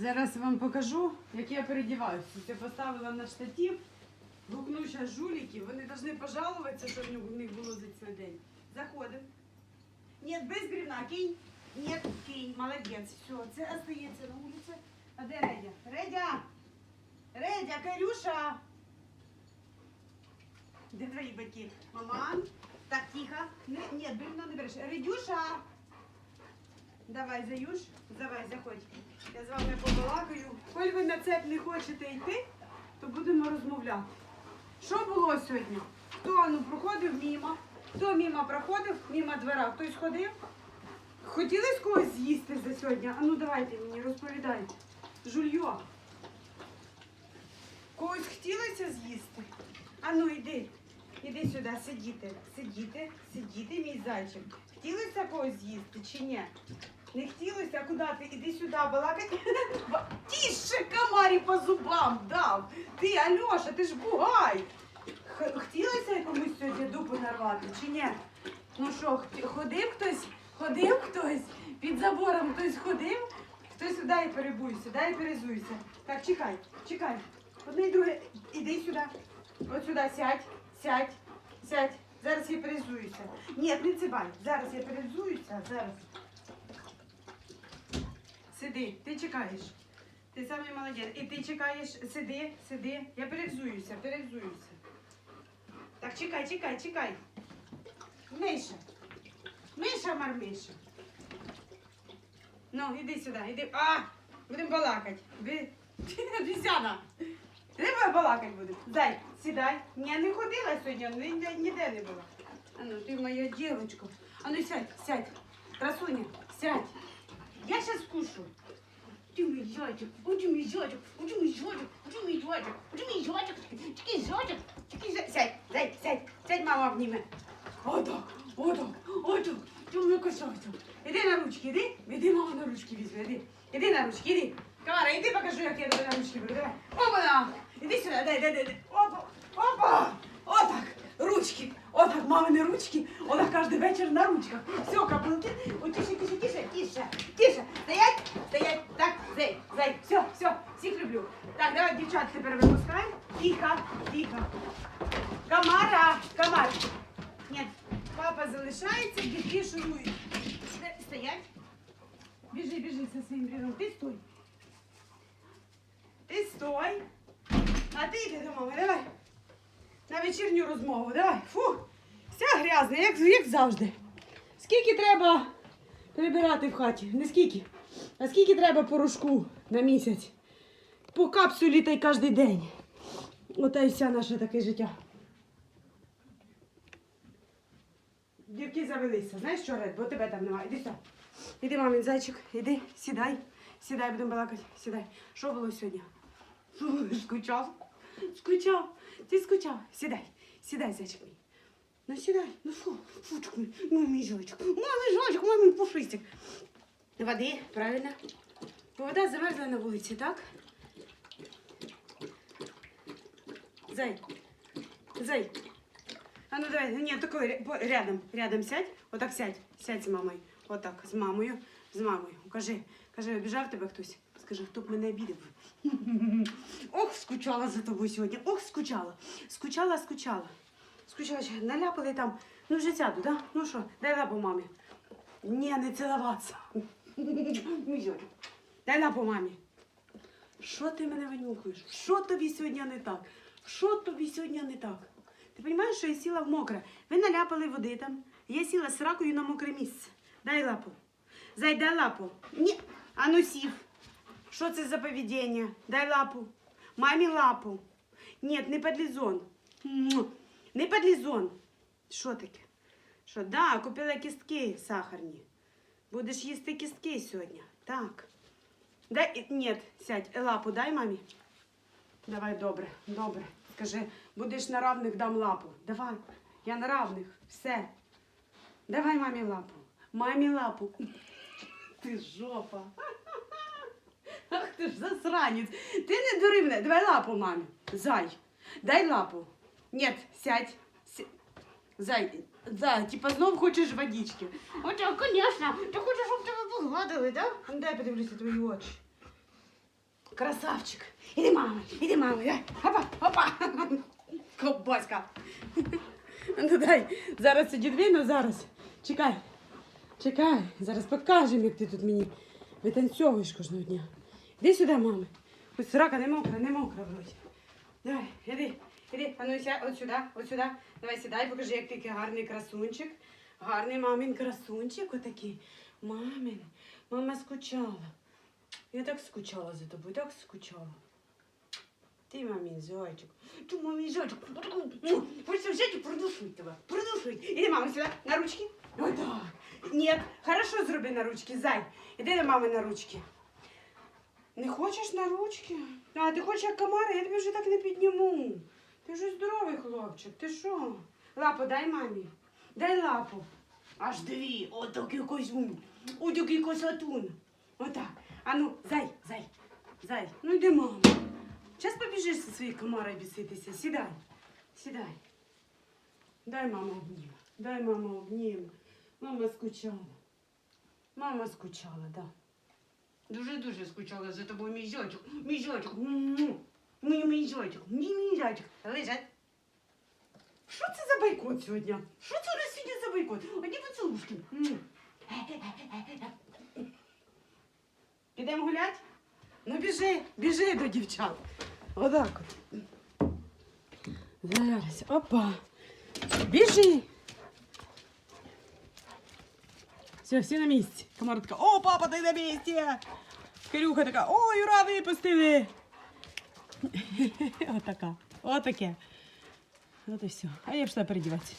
Зараз вам покажу, як я передіваюся. Я поставила на штатив, гукну зараз жуліків, вони повинні пожалуватися, що в них- було за цей день. Заходимо. Ні, без бревна, кинь. Ні, кинь, молодець. Все, це остається на вулиці. А де Редя? Редя! Редя, Карюша! Де твої батьки? Маман? Так, тихо. Ні, бревно не береш. Редюша! Давай, Заюш, давай, заходь. Я з вами побалакаю. Коль ви на цеп не хочете йти, то будемо розмовляти. Що було сьогодні? Хто ну, проходив мимо? Хто мимо проходив, мимо двора? Хтось ходив? Хотіли з когось з'їсти за сьогодні? А ну давайте мені розповідайте. Жульйо. Когось хотілося з'їсти? А ну йди. Іди сюди, сидіти, сидіти, сидіти, мій зайчик. Хотілося когось з'їсти чи ні? Не хотілося, куди ти? Іди сюди, балакай. Ба- Тіше комарі по зубам дав. Ти, Альоша, ти ж бугай. Хотілося комусь сьогодні дупу нарвати чи ні? Ну що, ходив хтось? Ходив хтось? Під забором хтось ходив? Хтось сюди і перебуй, сюди перезуйся. Так, чекай, чекай. Одне і друге, іди сюди. От сюди сядь, сядь, сядь. Зараз я перезуюся. Ні, не цибай. Зараз я перезуюся, зараз. Сиди, ти чекаєш. Ти самий молодець. І ти чекаєш, сиди, сиди. Я перевзуюся, перевзуюся. Так, чекай, чекай, чекай. Миша. Миша мармиша. Ну, іди сюди, іди. А! Будемо балакати. Ви... Обіцяна. Треба балакати будемо. Дай, сідай. Я не ходила сьогодні, ніде, ніде не була. А ну, ти моя дівчинка. А ну сядь, сядь. Красуня, сядь. Я сейчас кушу. Ты мой зайчик, ой, ты мой зайчик, ой, ты мой зайчик, ой, ты мой зайчик, ой, ты мой зайчик, такий зайчик, такий зайчик. Сядь, сядь, сядь, сядь, мама обніме. Отак, отак, отак, ти мене косався. Іди на ручки, іди, іди, мама на ручки візьме, іди. Іди на ручки, іди. Камара, іди покажу, як я тебе на ручки беру, давай. Опа, іди Сюди, дай, дай, дай. Опа, опа, отак, ручки, отак, мамини ручки, отак кожен вечір на ручках. Все, каблуки, Ой, тише, тише, тише, тише, тише, стоять, стоять, так, зай, зай, все, все, всіх люблю. Так, давай, дівчат, тепер випускай. Тихо, тихо. Камара, комар. Нет, папа залишається, дітки шурують. Стоять. Біжи, біжи со своїм бревном. Ти стой. Ти стой. А ти йди до мами, давай. На вечірню розмову, давай. Фу, вся грязна, як, як завжди. Скільки треба прибирати в хаті? Не скільки. А скільки треба порошку на місяць? По капсулі та й кожен день. Ота й вся наше таке життя. Дівки завелися. Знаєш що, Ред? Бо тебе там немає. Іди сюди. Іди, мамин зайчик, іди, сідай. Сідай, будемо балакати. Сідай. Що було сьогодні? Скучав. Скучав. Ти скучав. Сідай. Сідай, зайчик мій. Ну сідай. Ну фу, фучок мій. Ну, мій зайчик. Мамий зайчик, мамин пушистик. Води, правильно. Вода замерзла на вулиці, так? Зай. Зай. А ну давай, ні, такой ря- по- рядом, рядом сядь. Отак сядь. Сядь з мамою. Отак, з мамою, з мамою. Кажи, кажи, обіжав тебе хтось? Скажи, хто б мене обідав? Ох, скучала за тобою сьогодні. Ох, скучала. Скучала, скучала. Скучала, наляпали там. Ну вже сяду, да? Ну що, дай лапу мамі. Ні, не цілуватися. Ну, дай лапу мамі. Що ти мене винюхаєш? Що тобі сьогодні не так? Що тобі сьогодні не так? Ти розумієш, що я сіла в мокре? Ви наляпали води там. Я сіла з ракою на мокре місце. Дай лапу. Зай, дай лапу. Ні. А ну сів. Що це за поведіння? Дай лапу. Мамі лапу. Ні, не подлізон. Не подлізон. Що таке? Що, да, купила кістки сахарні. Будеш їсти кістки сьогодні. Так. Дай, ні, сядь, лапу дай мамі. Давай, добре, добре. Скажи, будеш на равних дам лапу. Давай, я на равних. Все. Давай мамі лапу. Мамі лапу. Ти жопа. Засранець. Ти не дури мене. Давай лапу мамі. Зай. Дай лапу. Ні, сядь. Сі- Зай, зай, типа знов хочеш водички. О, так, звісно. Ти хочеш, щоб тебе погладили? Да? Дай подивлюся твої очі. Красавчик. Іди, мама, іди, мама. Дай. Опа, опа. Ковбаська. Ну дай. Зараз сиді дві, ну зараз. Чекай. Чекай. Зараз покажемо, як ти тут мені витанцьовуєш кожного дня. Іди сюди, мама. Ось срака не мокра, не мокра вроді. Давай, іди, іди. А ну ся, от сюди, от сюди. Давай сідай, покажи, як ти який гарний красунчик. Гарний мамин красунчик отакий. Мамин. Мама скучала. Я так скучала за тобою, так скучала. Ти мамин зайчик. Ти мамин зайчик. Хочется взять и продушить тебе. Продушить. Іди, мама, сюди, на ручки. Ой, так. Нет, хорошо зроби на ручки, зай. Іди до мами на ручки. Не хочеш на ручки? А, ти хочеш як комара, я тебе вже так не підніму. Ти вже здоровий хлопчик, ти що? Лапу дай мамі. Дай лапу. Аж дві. Отакий козюн. Отакий косатун. Отак. А ну, зай, зай, зай. Ну йди, мама. Зараз побіжиш зі своєю комарою біситися. Сідай. Сідай. Дай мама обнім. Дай мама обнім. Мама скучала. Мама скучала, да. Дуже-дуже скучала за тобою, мій зайчик. Мій зайчик. Мій мій зайчик. Мій мій. Лежать. Що це за бойкот сьогодні? Що це у нас сьогодні за бойкот? Одні поцілушки. Підемо гулять? Ну біжи, біжи до дівчат. Отак от. Зараз, опа. Біжи. Все, всі на місці. Комара така, о, папа, ти на місці. Кирюха така, о, Юра, випустили. Отака, отаке. От і все. А я пішла передіватися.